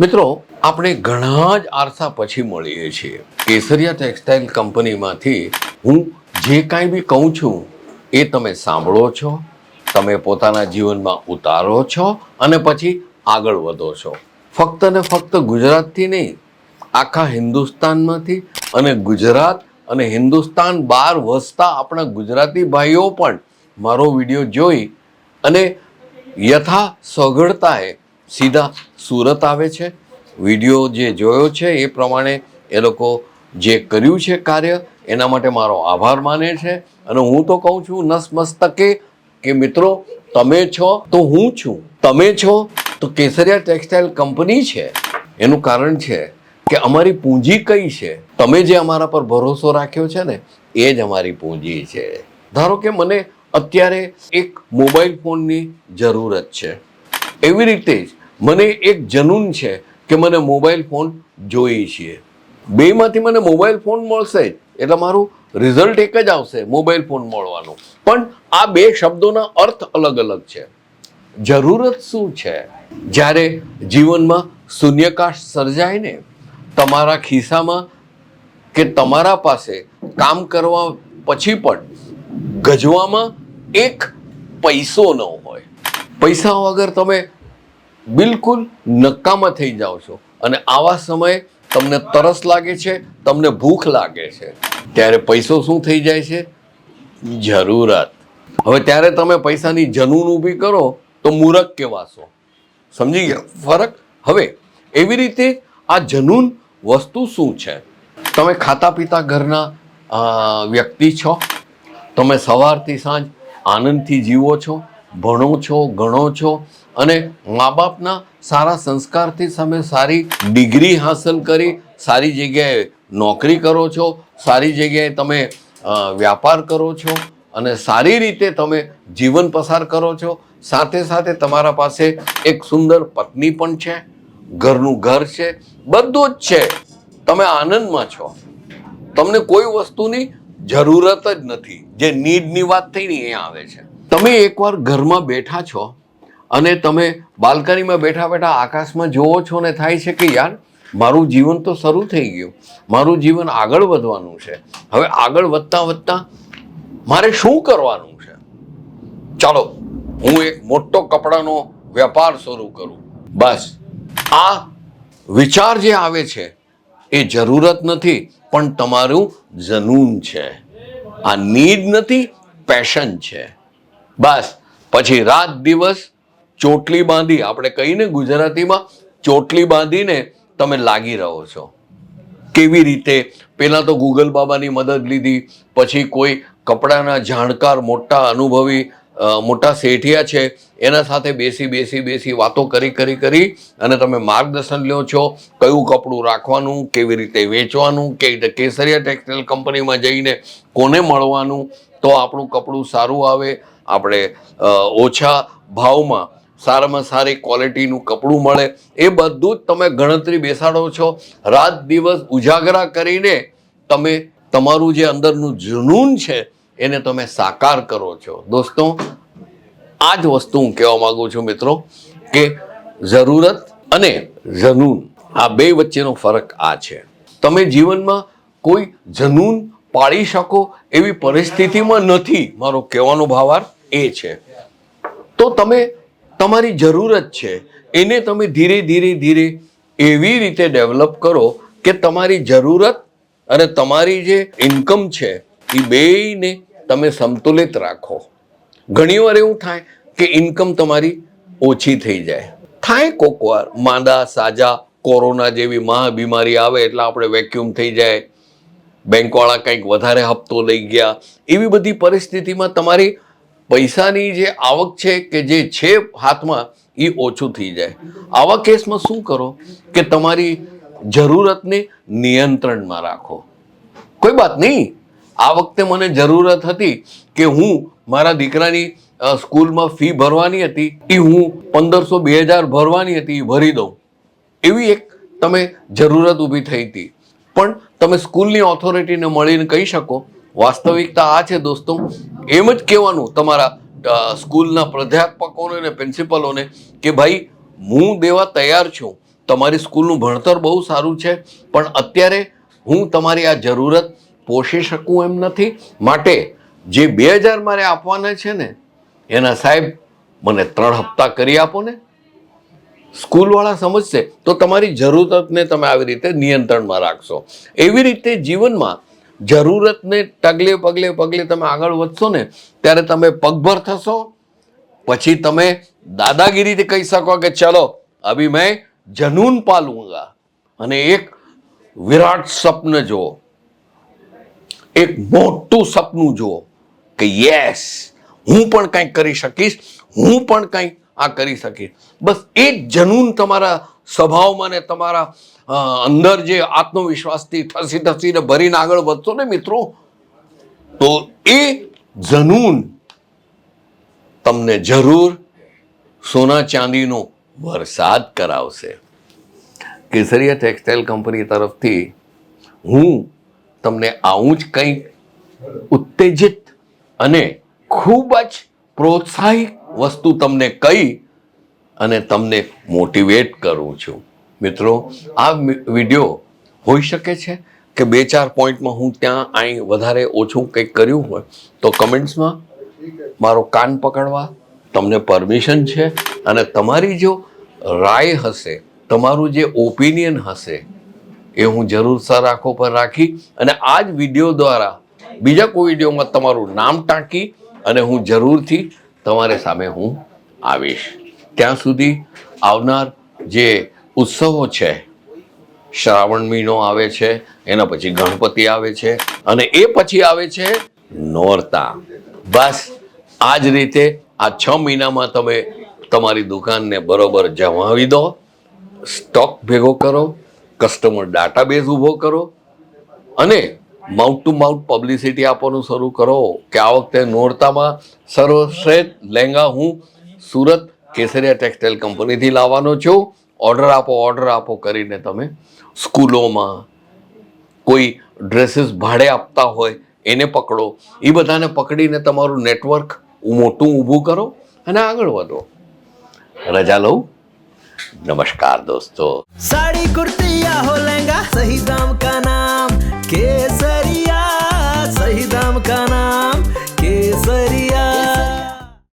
મિત્રો, આપણે ઘણા જ આરસા પછી મળીએ છીએ. કેસરિયા ટેક્સટાઇલ કંપનીમાંથી હું જે કાંઈ બી કહું છું, એ તમે સાંભળો છો, તમે પોતાના જીવનમાં ઉતારો છો અને પછી આગળ વધો છો. ફક્ત ને ફક્ત ગુજરાતથી નહીં, આખા હિન્દુસ્તાનમાંથી અને ગુજરાત અને હિન્દુસ્તાન બહાર વસતા આપણા ગુજરાતી ભાઈઓ પણ મારો વીડિયો જોઈ અને યથા સઘળતાએ સીધા સુરત આવે છે. વીડિયો જે જોયો છે એ પ્રમાણે એ લોકો જે કર્યું છે કાર્ય, એના માટે મારો આભાર માને છે. અને હું તો કહું છું નસમસ્તકે કે મિત્રો, તમે છો તો હું છું. તમે છો તો કેસરિયા ટેક્સટાઇલ કંપની છે. એનું કારણ છે કે અમારી પૂંજી કઈ છે? તમે જે અમારા પર ભરોસો રાખ્યો છે ને, એ જ અમારી પૂંજી છે. ધારો કે મને અત્યારે એક મોબાઈલ ફોનની જરૂરત છે. એવી રીતે જ મને એક જનૂન છે કે મને મોબાઈલ ફોન જોઈએ છીએ. બેમાંથી મને મોબાઈલ ફોન મળશે જ. એટલે મારું રિઝલ્ટ એક જ આવશે મોબાઈલ ફોન મળવાનું. પણ આ બે શબ્દોના અર્થ અલગ અલગ છે. જરૂરત શું છે? જ્યારે જીવનમાં શૂન્યકાશ સર્જાય ને, તમારા ખિસ્સામાં કે તમારા પાસે કામ કરવા પછી પણ ગજવામાં એક પૈસો ન હોય. પૈસા વગર તમે બિલકુલ નકામા થઈ જાઓ છો. અને આવા સમયે તમને તરસ લાગે છે, તમને ભૂખ લાગે છે. ત્યારે પૈસો શું થઈ જાય છે? જરૂરત. હવે ત્યારે તમે પૈસાની જનૂન ઊભી કરો, તો મૂરખ કહેવાશો. સમજી ગયા? ફરક? હવે, એવી રીતે આ જનૂન વસ્તુ શું છે? તમે ખાતા પીતા ઘરના વ્યક્તિ છો? તમે સવારથી સાંજ આનંદથી જીવો છો? ભણો છો, ગણો છો અને મા બાપના સારા સંસ્કારથી તમે સારી ડિગ્રી હાંસલ કરી, સારી જગ્યાએ નોકરી કરો છો, સારી જગ્યાએ તમે વ્યાપાર કરો છો અને સારી રીતે તમે જીવન પસાર કરો છો. સાથે સાથે તમારા પાસે એક સુંદર પત્ની પણ છે, ઘરનું ઘર છે, બધું જ છે. તમે આનંદમાં છો. તમને કોઈ વસ્તુની જરૂરત જ નથી. જે નીડની વાત થઈ ને એ આવે છે. તમે એકવાર ઘરમાં બેઠા છો અને તમે બાલ્કનીમાં બેઠા બેઠા આકાશમાં જોવો છો ને થાય છે કે યાર, મારું જીવન તો શરૂ થઈ ગયું. મારું જીવન આગળ વધવાનું છે. હવે આગળ વધતા વધતા મારે શું કરવાનું છે? ચાલો, હું એક મોટો કપડાનો વેપાર શરૂ કરું. બસ. આ વિચાર જે આવે છે એ જરૂરત નથી, પણ તમારું જનૂન છે. આ નીડ નથી, પેશન છે. બસ, પછી રાત દિવસ ચોટલી બાંધી, આપણે કહીને ગુજરાતીમાં, ચોટલી બાંધીને તમે લાગી રહો છો. કેવી રીતે? પહેલાં તો ગૂગલ બાબાની મદદ લીધી, પછી કોઈ કપડાના જાણકાર, મોટા અનુભવી મોટા શેઠિયા છે, એના સાથે બેસી બેસી બેસી વાતો કરી કરી કરી અને તમે માર્ગદર્શન લ્યો છો, કયું કપડું રાખવાનું, કેવી રીતે વેચવાનું કે કેસરિયા ટેક્સટાઇલ કંપનીમાં જઈને કોને મળવાનું, તો આપણું કપડું સારું આવે, આપણે ઓછા ભાવમાં સારામાં સારી ક્વોલિટીનું કપડું મળે, એ બધું જ તમે ગણતરી બેસાડો છો, રાત દિવસ ઉજાગરા કરીને તમે તમારું જે અંદરનું જુનૂન છે એને તમે સાકાર કરો છો. દોસ્તો આ જ વસ્તુ હું કહેવા માંગુ છું મિત્રો કે જરૂરત અને જનૂન, આ બે વચ્ચેનો ફરક આ છે. તમે જીવનમાં કોઈ જનૂન પાળી શકો એવી પરિસ્થિતિમાં નથી. મારો કહેવાનો ભાવાર્થ એ છે. તો તમે, તમારી જરૂરત છે, એને તમે ધીરે ધીરે ધીરે એવી રીતે ડેવલપ કરો કે તમારી જરૂરત અને તમારી જે ઇન્કમ છે, એ બેયને તમે સંતુલિત રાખો. ઘણીવાર એવું થાય કે ઇન્કમ તમારી ઓછી થઈ જાય. થાય કોક વાર, માંદા, સાજા, કોરોના જેવી મહાબીમારી આવે એટલે આપણે વેક્યુમ થઈ જાય. બેંકવાળા કંઈક વધારે હપ્તો લઈ ગયા. એવી બધી પરિસ્થિતિમાં તમારી પૈસાની જે આવક છે કે જે છે હાથમાં, એ ઓછું થઈ જાય. આવા કેસમાં શું કરો કે તમારી જરૂરતને નિયંત્રણમાં રાખો. કોઈ વાત નહીં. આ વખતે મને જરૂરત હતી કે હું મારા દીકરાની સ્કૂલમાં ફી ભરવાની હતી. એ હું પંદરસો બે હજાર ભરવાની હતી એ ભરી દઉં. એવી એક તમે જરૂરત ઊભી થઈ હતી. પણ તમે સ્કૂલની ઓથોરિટીને મળીને કહી શકો. વાસ્તવિકતા આ છે દોસ્તો. એમ જ કહેવાનું તમારા સ્કૂલના પ્રાધ્યાપકોને અને પ્રિન્સિપલોને કે ભાઈ, હું દેવા તૈયાર છું. તમારી સ્કૂલનું ભણતર બહુ સારું છે, પણ અત્યારે હું તમારી આ જરૂરત પોષી શકું એમ નથી. માટે જે બે હજાર મારે આપવાના છે ને, એના સાહેબ મને ત્રણ હપ્તા કરી આપો ને. સ્કૂલવાળા સમજશે. તો તમારી જરૂરતને તમે આવી રીતે નિયંત્રણમાં રાખશો. એવી રીતે જીવનમાં જરૂરતને ટગલે પગલે પગલે તમે આગળ વધશો ને, ત્યારે તમે પગભર થશો. પછી તમે દાદાગીરીથી કહી શકો કે ચલો અભી મેં જનૂન પાલુંગા. અને એક વિરાટ સ્વપ્ન જુઓ. એક મોટું સપનું જુઓ કે યસ હું પણ કંઈક કરી શકીશ, હું પણ કંઈક આ કરી શકીશ. બસ એ જ જનૂન તમારા સ્વભાવમાં ને તમારા અંદર જે આત્મવિશ્વાસથી ઠસી ઠસીને ભરીને આગળ વધશો ને મિત્રો, તો એ જનૂન તમને જરૂર સોના ચાંદીનો વરસાદ કરાવશે. કેસરિયા ટેક્સટાઇલ કંપની તરફથી હું તમને આવું જ કંઈક ઉત્તેજિત અને ખૂબ જ પ્રોત્સાહિત વસ્તુ તમને કહી અને તમને મોટિવેટ કરું છું. મિત્રો, આ વીડિયો હોઈ શકે છે કે બે ચાર પોઈન્ટમાં હું ત્યાં અહીં વધારે ઓછું કંઈક કર્યું હોય તો કમેન્ટ્સમાં મારો કાન પકડવા, તમને પરમિશન છે અને તમારી જો રાય હશે, તમારું જે ઓપિનિયન હશે એ હું જરૂર સર આંખો પર રાખી અને આ જ વીડિયો દ્વારા બીજા કોઈ વિડીયોમાં તમારું નામ ટાંકી અને હું જરૂરથી તમારી સામે હું આવીશ. ત્યાં સુધી આવનાર જે ઉત્સવો છે, શ્રાવણ મહિનો આવે છે, એના પછી ગણપતિ આવે છે અને એ પછી આવે છે નોરતા. બસ આ જ રીતે આ છ મહિનામાં તમે તમારી દુકાનને બરોબર જમાવી દો, સ્ટોક ભેગો કરો કસ્ટમર ડાટાબેઝ ઊભો કરો અને માઉન્ટ ટુ માઉટ પબ્લિસિટી આપવાનું શરૂ કરો કે આ વખતે નોરતામાં સર્વશ્રેષ્ઠ લહેંગા હું સુરત કેસરિયા ટેક્સટાઇલ કંપનીથી લાવવાનો છું. ઓર્ડર આપો ઓર્ડર આપો કરીને તમે સ્કૂલોમાં કોઈ ડ્રેસીસ ભાડે આપતા હોય એને પકડો. એ બધાને પકડીને તમારું નેટવર્ક મોટું ઊભું કરો અને આગળ વધો. રજા લઉં. नमस्कार दोस्तों साड़ी कुर्ती या हो लहंगा सही दाम का नाम केसरिया सही दाम का